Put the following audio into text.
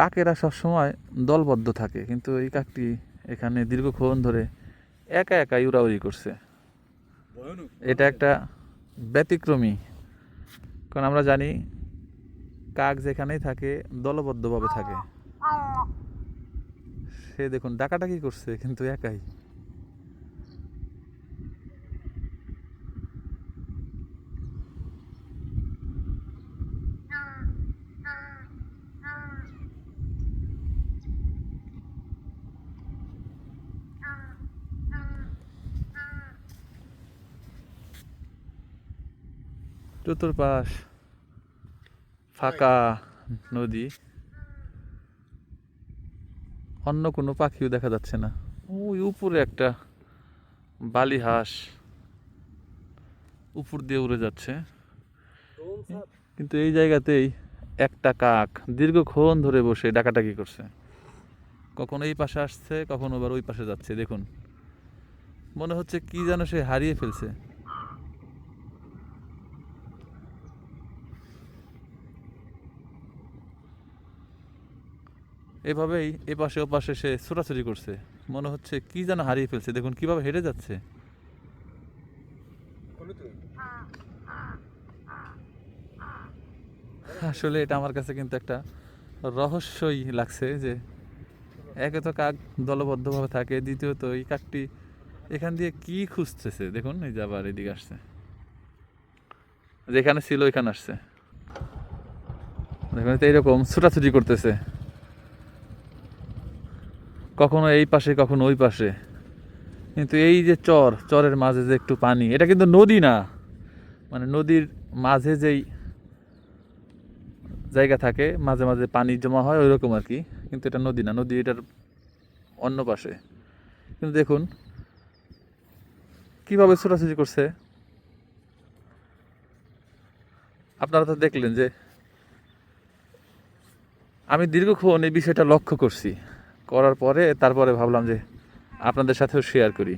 কাকেরা সবসময় দলবদ্ধ থাকে কিন্তু এই কাকটি এখানে দীর্ঘক্ষণ ধরে একা একাই উড়াউড়ি করছে। এটা একটা ব্যতিক্রমী কারণ আমরা জানি কাক যেখানেই থাকে দলবদ্ধভাবে থাকে। সে দেখুন ডাকাডাকি করছে কিন্তু একাই। চতুর্পাশ ফাঁকা নদী। অন্য কোনো পাখিও দেখা যাচ্ছে না। ওই উপরে একটা বালি হাঁস উপর দিয়ে উড়ে যাচ্ছে। কিন্তু এই জায়গাতেই একটা কাক দীর্ঘক্ষণ ধরে বসে ডাকাটাকি করছে। কখনো এই পাশে আসছে, কখনো আবার ওই পাশে যাচ্ছে। দেখুন, মনে হচ্ছে কি যেন সে হারিয়ে ফেলছে। এভাবেই এ পাশে ও পাশে সে ছোটাছুটি করছে। মনে হচ্ছে কি যেন হারিয়ে ফেলছে। দেখুন, কীভাবে হেঁটে যাচ্ছে। আসলে এটা আমার কাছে কিন্তু একটা রহস্যই লাগছে যে একে তো কাক দলবদ্ধভাবে থাকে, দ্বিতীয়ত এই কাকটি এখান দিয়ে কি খুঁজতেছে? দেখুন, এই যে আবার এদিকে আসছে। যেখানে ছিল ওইখানে আসছে। দেখুন এইরকম ছোটাছুটি করতেছে। কখনো এই পাশে, কখনো ওই পাশে। কিন্তু এই যে চর, চরের মাঝে যে একটু পানি, এটা কিন্তু নদী না। মানে নদীর মাঝে যেই জায়গা থাকে, মাঝে মাঝে পানি জমা হয় ওই রকম আর কি। কিন্তু এটা নদী না, নদী এটার অন্য পাশে। কিন্তু দেখুন, কীভাবে ছোটাছুটি করছে। আপনারা তো দেখলেন যে আমি দীর্ঘক্ষণ এই বিষয়টা লক্ষ্য করছি। করার পরে তারপরে ভাবলাম যে আপনাদের সাথেও শেয়ার করি।